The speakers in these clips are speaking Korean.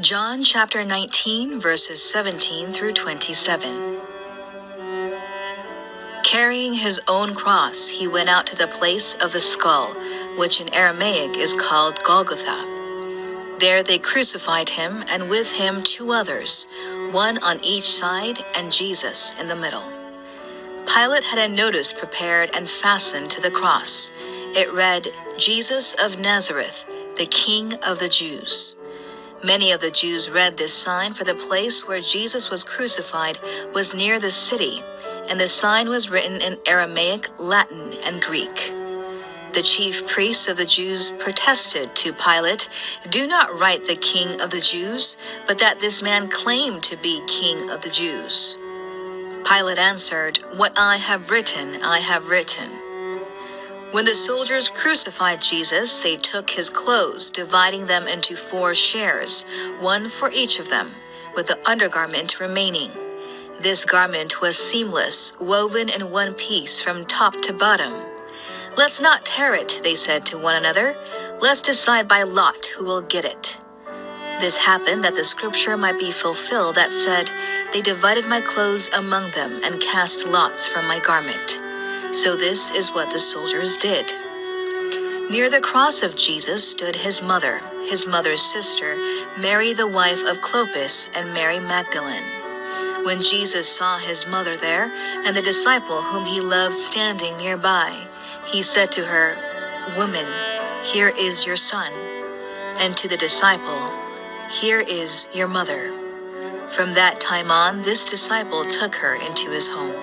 John chapter 19, verses 17 through 27. Carrying his own cross, he went out to the place of the skull, which in Aramaic is called Golgotha. There they crucified him, and with him two others, one on each side, and Jesus in the middle. Pilate had a notice prepared and fastened to the cross. It read, Jesus of Nazareth, the King of the Jews. Many of the Jews read this sign, for the place where Jesus was crucified was near the city, and the sign was written in Aramaic, Latin, and Greek. The chief priests of the Jews protested to Pilate, Do not write the King of the Jews, but that this man claimed to be King of the Jews. Pilate answered, What I have written, I have written. When the soldiers crucified Jesus, they took his clothes, dividing them into four shares, one for each of them, with the undergarment remaining. This garment was seamless, woven in one piece from top to bottom. Let's not tear it, they said to one another. Let's decide by lot who will get it. This happened that the scripture might be fulfilled that said, They divided my clothes among them and cast lots from my garment. So this is what the soldiers did. Near the cross of Jesus stood his mother, his mother's sister, Mary the wife of Clopas, and Mary Magdalene. When Jesus saw his mother there, and the disciple whom he loved standing nearby, he said to her, Woman, here is your son. And to the disciple, Here is your mother. From that time on, this disciple took her into his home.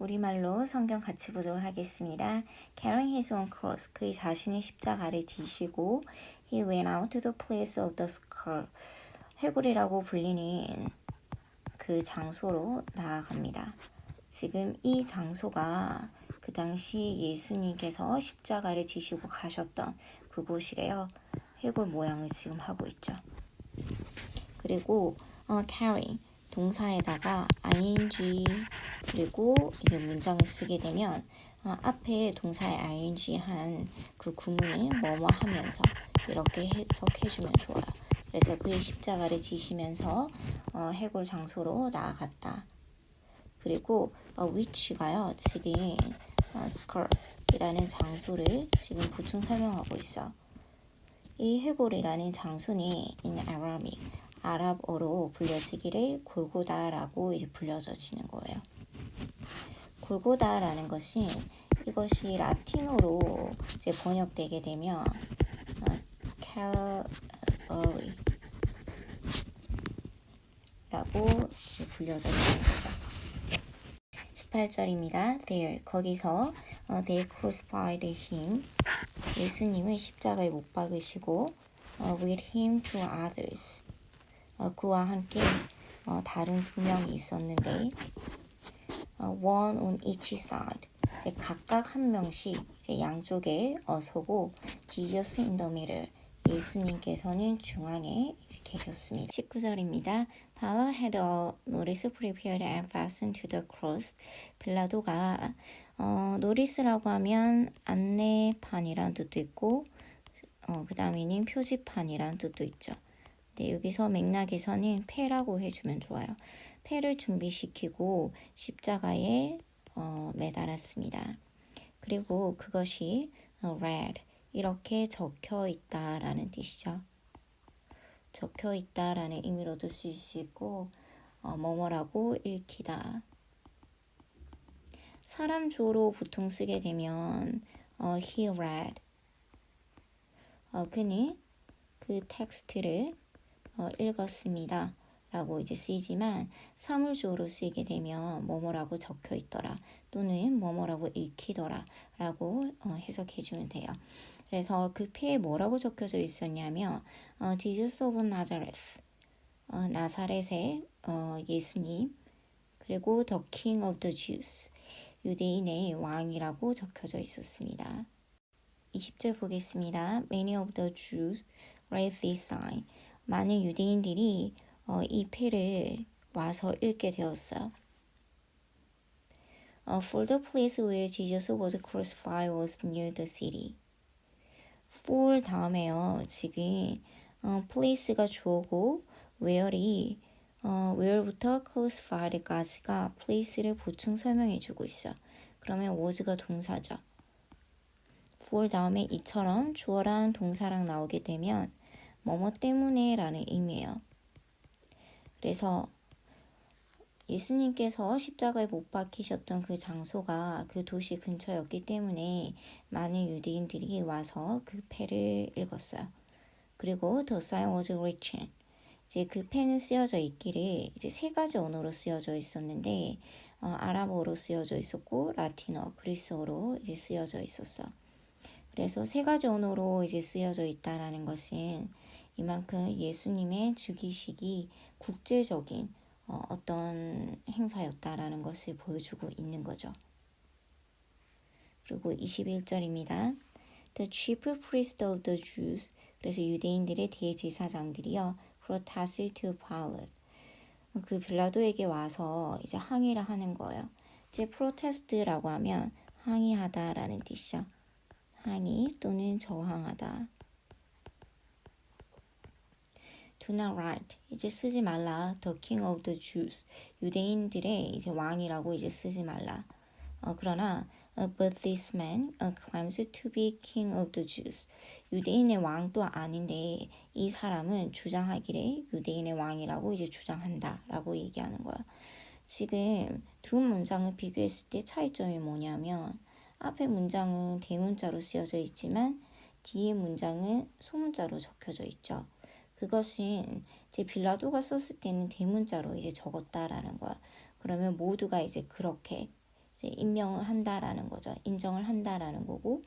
우리말로 성경 같이 보도록 하겠습니다. Carrying his own cross, 그의 자신의 십자가를 지시고 He went out to the place of the skull. 해골이라고 불리는 그 장소로 나아갑니다. 지금 이 장소가 그 당시 예수님께서 십자가를 지시고 가셨던 그곳이래요. 해골 모양을 지금 하고 있죠. 그리고 어, carry 동사에다가 ing 그리고 이제 문장을 쓰게 되면 어, 앞에 동사에 ing 한 그 구문을 뭐뭐 하면서 이렇게 해석해주면 좋아요. 그래서 그의 십자가를 지시면서 어, 해골 장소로 나아갔다. 그리고 어, which가요 지금 어, scar이라는 장소를 지금 보충 설명하고 있어. 이 해골이라는 장소는 in Arabic 아랍어로 불려지기를 골고다라고 이제 불려져지는 거예요. 골고다라는 것이 이것이 라틴어로 이제 번역되게 되면 캘러리 라고 불려져지는 거죠. 18절입니다. There 거기서 uh, they crucified him 예수님을 십자가에 못 박으시고 uh, with him two others 어, 그와 함께 어, 다른 두 명이 있었는데 어, one on each side 이제 각각 한 명씩 이제 양쪽에 어, 서고 Jesus in the middle 예수님께서는 중앙에 계셨습니다. 19절입니다. Pilate had a notice prepared and fastened to the cross. 빌라도가 어, 노리스라고 하면 안내판이란 뜻도 있고 어, 그 다음에는 표지판이란 뜻도 있죠. 네, 여기서 맥락에서는 패라고 해주면 좋아요. 패를 준비시키고 십자가에 어, 매달았습니다. 그리고 그것이 read 이렇게 적혀 있다라는 뜻이죠. 적혀 있다라는 의미로도 쓸 수 있고 어, 뭐뭐라고 읽히다. 사람 주어로 보통 쓰게 되면 어, he read 어, 그는 그 텍스트를 어, 읽었습니다. 라고 이제 쓰이지만 사물주어로 쓰이게 되면 뭐뭐라고 적혀 있더라 또는 뭐뭐라고 읽히더라 라고 어, 해석해 주면 돼요. 그래서 그 표에 뭐라고 적혀져 있었냐면 어, Jesus of Nazareth 어, 나사렛의 어, 예수님 그리고 The King of the Jews 유대인의 왕이라고 적혀져 있었습니다. 20절 보겠습니다. Many of the Jews read this sign. 많은 유대인들이 어, 이 패를 와서 읽게 되었어요. Uh, for the place where Jesus was crucified was near the city. for 다음에요. 지금 어, place가 주어고 where이 어, where부터 close file까지가 place를 보충 설명해주고 있어. 그러면 was가 동사죠. for 다음에 이처럼 주어랑 동사랑 나오게 되면 뭐뭐 때문에 라는 의미예요. 그래서 예수님께서 십자가에 못 박히셨던 그 장소가 그 도시 근처였기 때문에 많은 유대인들이 와서 그 패를 읽었어요. 그리고 the sign was written. 이제 그 패는 쓰여져 있기를 이제 세 가지 언어로 쓰여져 있었는데 어, 아랍어로 쓰여져 있었고 라틴어, 그리스어로 이제 쓰여져 있었어. 그래서 세 가지 언어로 이제 쓰여져 있다라는 것은 이만큼 예수님의 죽이식이 국제적인 어, 어떤 행사였다라는 것을 보여주고 있는 거죠. 그리고 21절입니다. The chief priest of the Jews 그래서 유대인들의 대제사장들이요 protested to Pilate 그 빌라도에게 와서 이제 항의를 하는 거예요. 이제 protest라고 하면 항의하다라는 뜻이죠. 항의 또는 저항하다. Not write. 이제 쓰지 말라. The King of the Jews. 유대인들의 이제 왕이라고 이제 쓰지 말라. 어, 그러나 uh, but this man uh, claims to be King of the Jews. 유대인의 왕도 아닌데 이 사람은 주장하기를 유대인의 왕이라고 이제 주장한다라고 얘기하는 거야. 지금 두 문장을 비교했을 때 차이점이 뭐냐면 앞에 문장은 대문자로 쓰여져 있지만 뒤에 문장은 소문자로 적혀져 있죠. 그것은 이제 빌라도가 썼을 때는 대문자로 이제 적었다라는 거야. 그러면 모두가 이제 그렇게 이제 임명을 한다라는 거죠. 인정을 한다라는 거고.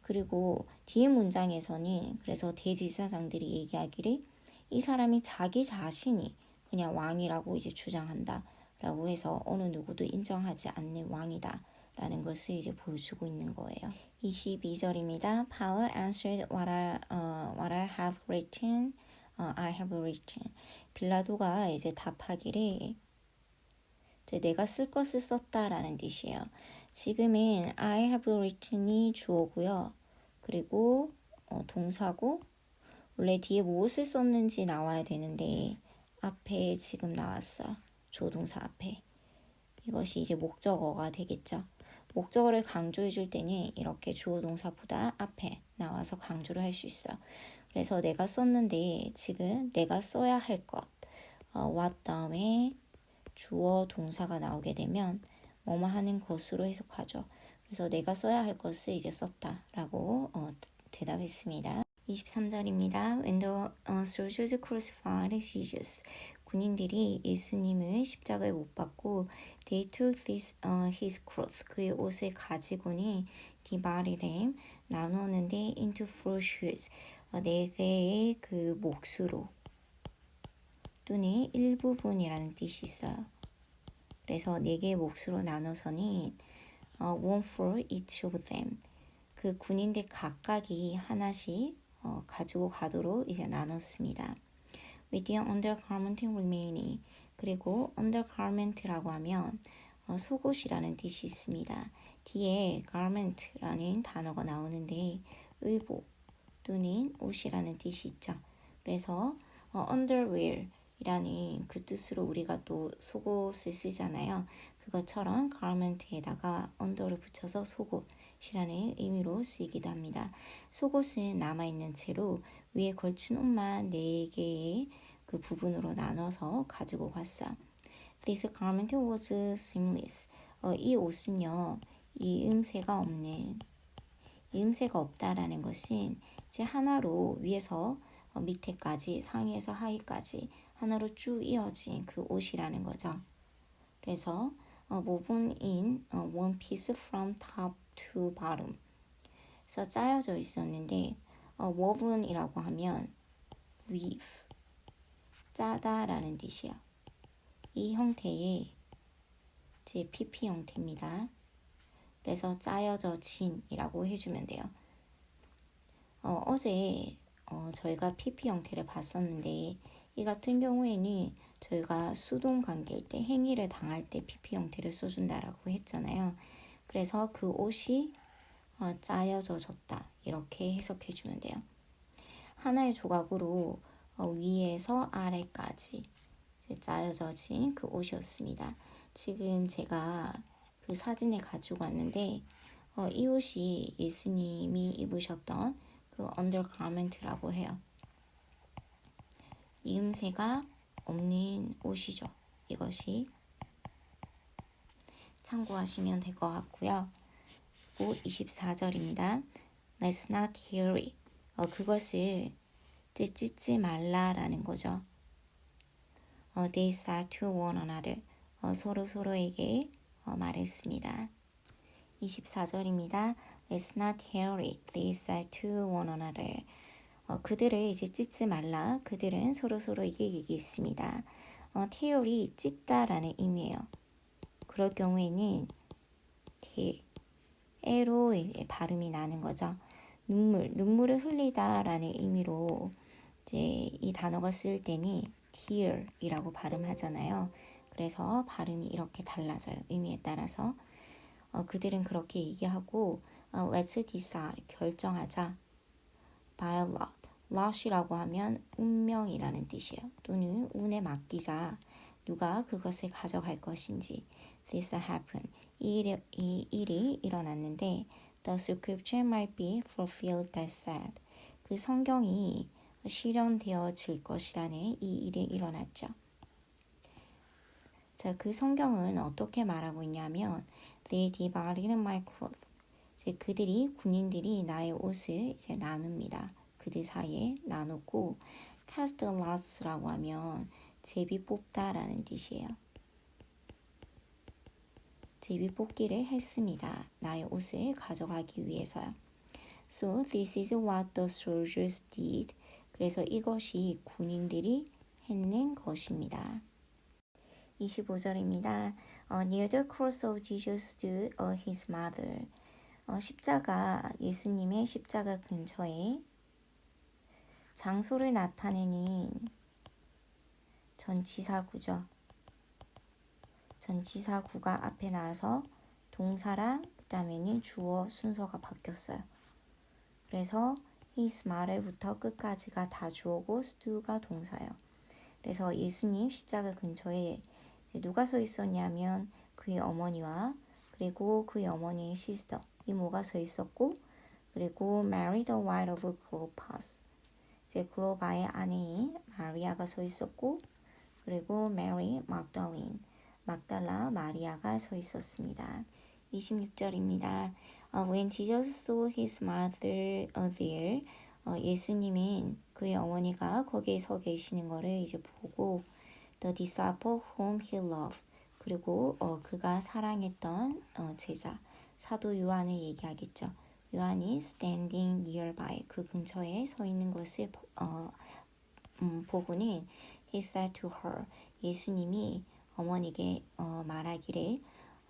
그리고 뒤에 문장에서는 그래서 대지사장들이 얘기하기를 이 사람이 자기 자신이 그냥 왕이라고 이제 주장한다 라고 해서 어느 누구도 인정하지 않는 왕이다. 라는 것을 이제 보여주고 있는 거예요. 22절입니다. Pilate answered what I, uh, what I have written, uh, I have written. 빌라도가 이제 답하기를 이제 내가 쓸 것을 썼다라는 뜻이에요. 지금은 I have written이 주어고요. 그리고 어, 동사고 원래 뒤에 무엇을 썼는지 나와야 되는데 앞에 지금 나왔어. 조동사 앞에. 이것이 이제 목적어가 되겠죠. 목적어를 강조해 줄 때는 이렇게 주어 동사보다 앞에 나와서 강조를 할 수 있어요. 그래서 내가 썼는데 지금 내가 써야 할 것, 어, what 다음에 주어 동사가 나오게 되면 뭐뭐 하는 것으로 해석하죠. 그래서 내가 써야 할 것을 이제 썼다라고 어, 대답했습니다. 23절입니다. When the uh, soldiers crucified Jesus, 군인들이 예수님을 십자가에 못 박고 they took this, uh, his cloth, 그의 옷을 가지고는 divided them, 나누었는데 into four sheets, 어, 네 개의 그 몫으로 또는 일부분이라는 뜻이 있어요. 그래서 네 개의 몫으로 나눠서는 어, one for each of them. 그 군인들 각각이 하나씩 어, 가지고 가도록 이제 나눴습니다. With the undergarment remaining. 그리고 undergarment라고 하면 어, 속옷이라는 뜻이 있습니다. 뒤에 garment라는 단어가 나오는데 의복 또는 옷이라는 뜻이 있죠. 그래서 어, underwear 이라는 그 뜻으로 우리가 또 속옷을 쓰잖아요. 그것처럼 garment에다가 under를 붙여서 속옷이라는 의미로 쓰이기도 합니다. 속옷은 남아있는 채로 위에 걸친 옷만 네 개의 그 부분으로 나눠서 가지고 왔어. This garment was seamless. 어, 이 옷은요, 이 음새가 없는, 이 음새가 없다라는 것은 이제 하나로 위에서 어, 밑에까지, 상의에서 하의까지 하나로 쭉 이어진 그 옷이라는 거죠. 그래서 어, woven in 어, one piece from top to bottom. 그래서 짜여져 있었는데 어, woven이라고 하면 weave 짜다라는 뜻이요. 이 형태의 제 PP 형태입니다. 그래서 짜여져 진이라고 해주면 돼요. 어, 어제 어, 저희가 PP 형태를 봤었는데 이 같은 경우에는 저희가 수동 관계일 때 행위를 당할 때 PP 형태를 써준다라고 했잖아요. 그래서 그 옷이 어, 짜여져졌다 이렇게 해석해 주면 돼요. 하나의 조각으로 어, 위에서 아래까지 짜여져진 그 옷이었습니다. 지금 제가 그 사진을 가지고 왔는데 어, 이 옷이 예수님이 입으셨던 그 언더가멘트라고 해요. 이음새가 없는 옷이죠. 이것이 참고하시면 될 것 같고요. 또 24절입니다. Let's not hear it. 어, 그것을 찢지 말라라는 거죠. 어, they said to one another. 어, 서로 서로에게 어, 말했습니다. 24절입니다. Let's not hear it. They said to one another. 어, 그들을 이제 찢지 말라. 그들은 서로 서로에게 얘기했습니다. 어, tear이 찢다라는 의미예요. 그럴 경우에는 tear, 에로 발음이 나는 거죠. 눈물, 눈물을 흘리다라는 의미로 이제 이 단어가 쓸 때는 tear이라고 발음하잖아요. 그래서 발음이 이렇게 달라져요. 의미에 따라서. 어, 그들은 그렇게 얘기하고 어, let's decide 결정하자 by lot lot이라고 하면 운명이라는 뜻이에요. 또는 운에 맡기자 누가 그것을 가져갈 것인지 this happen 이 일이, 이 일이 일어났는데 the scripture might be fulfilled that said 그 성경이 실현되어질 것이라는 이 일이 일어났죠. 자, 그 성경은 어떻게 말하고 있냐면 They divided my cloth. 이제 그들이 군인들이 나의 옷을 이제 나눕니다. 그들 사이에 나누고 cast lots라고 하면 제비 뽑다라는 뜻이에요. 제비 뽑기를 했습니다. 나의 옷을 가져가기 위해서요. So this is what the soldiers did. 그래서 이것이 군인들이 했는 것입니다. 25절입니다. 어, near the cross of Jesus stood uh, his mother. 어, 십자가 예수님의 십자가 근처에 장소를 나타내는 전치사구죠. 전치사구가 앞에 나와서 동사랑 그 다음에는 주어 순서가 바뀌었어요. 그래서 his mother부터 끝까지가 다 주어고 stew가 동사예요. 그래서 예수님 십자가 근처에 누가 서 있었냐면 그의 어머니와 그리고 그의 어머니의 시스터 이모가 서 있었고 그리고 Mary the wife of Clopas 이제 클로바의 아내인 마리아가 서 있었고 그리고 Mary Magdalene 막달라 마리아가 서 있었습니다. 26절입니다. Uh, when Jesus saw his mother there, 어, 예수님은 그의 어머니가 거기에 서 계시는 거를 이제 보고 the disciple whom he loved 그리고 어, 그가 사랑했던 어, 제자 사도 요한을 얘기하겠죠. 요한이 standing nearby 그 근처에 서 있는 것을 어, 음, 보고는 he said to her 예수님이 어머니에게 어, 말하기를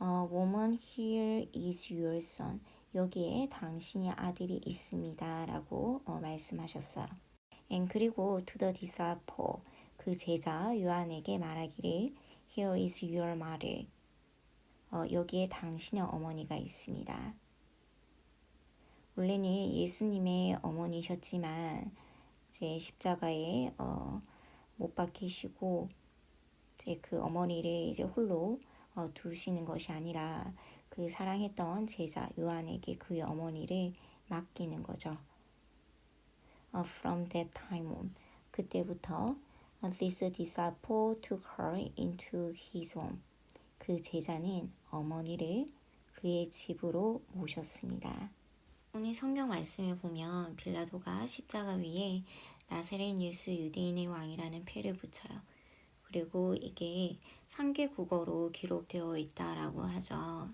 어, woman here is your son 여기에 당신의 아들이 있습니다라고 어, 말씀하셨어요. And 그리고 to the disciple 그 제자 요한에게 말하기를 Here is your mother. 어, 여기에 당신의 어머니가 있습니다. 원래는 예수님의 어머니셨지만 이제 십자가에 어, 못 박히시고 이제 그 어머니를 이제 홀로 어, 두시는 것이 아니라 그 사랑했던 제자 요한에게 그 어머니를 맡기는 거죠. Uh, from that time on 그때부터 This disciple took her into his home. 그 제자는 어머니를 그의 집으로 모셨습니다. 오늘 성경 말씀을 보면 빌라도가 십자가 위에 나사렛 예수 유대인의 왕이라는 패를 붙여요. 그리고 이게 상계 국어로 기록되어 있다라고 하죠.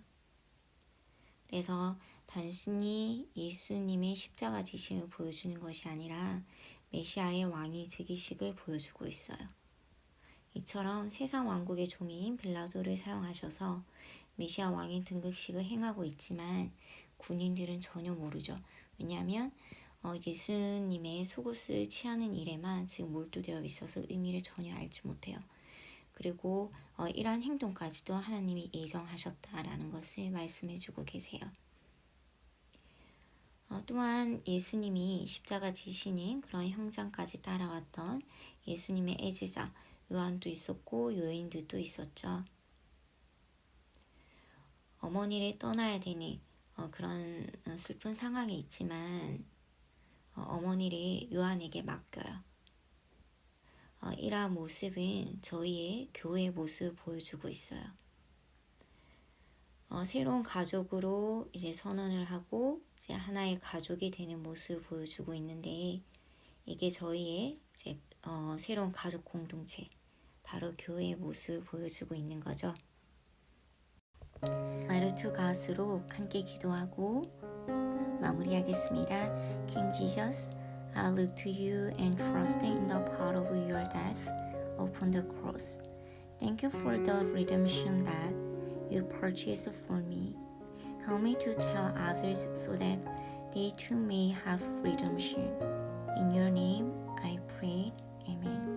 그래서 단순히 예수님의 십자가 지심을 보여주는 것이 아니라 메시아의 왕위 즉위식을 보여주고 있어요. 이처럼 세상 왕국의 종인 빌라도를 사용하셔서 메시아 왕의 등극식을 행하고 있지만 군인들은 전혀 모르죠. 왜냐하면 어, 예수님의 속옷을 취하는 일에만 지금 몰두되어 있어서 의미를 전혀 알지 못해요. 그리고 어, 이러한 행동까지도 하나님이 예정하셨다라는 것을 말씀해주고 계세요. 어, 또한 예수님이 십자가 지시는 그런 형장까지 따라왔던 예수님의 애제자 요한도 있었고 요인들도 있었죠. 어머니를 떠나야 되는 어, 그런 어, 슬픈 상황이 있지만 어, 어머니를 요한에게 맡겨요. 어, 이러한 모습은 저희의 교회의 모습을 보여주고 있어요. 어, 새로운 가족으로 이제 선언을 하고 이제 하나의 가족이 되는 모습을 보여주고 있는데 이게 저희의 이제 어, 새로운 가족 공동체 바로 교회의 모습을 보여주고 있는 거죠. Letter to God으로 함께 기도하고 마무리하겠습니다. King Jesus, I look to you and trust in the power of your death upon the cross. Thank you for the redemption that you purchased for me. Help me to tell others so that they too may have redemption. In your name I pray. Amen.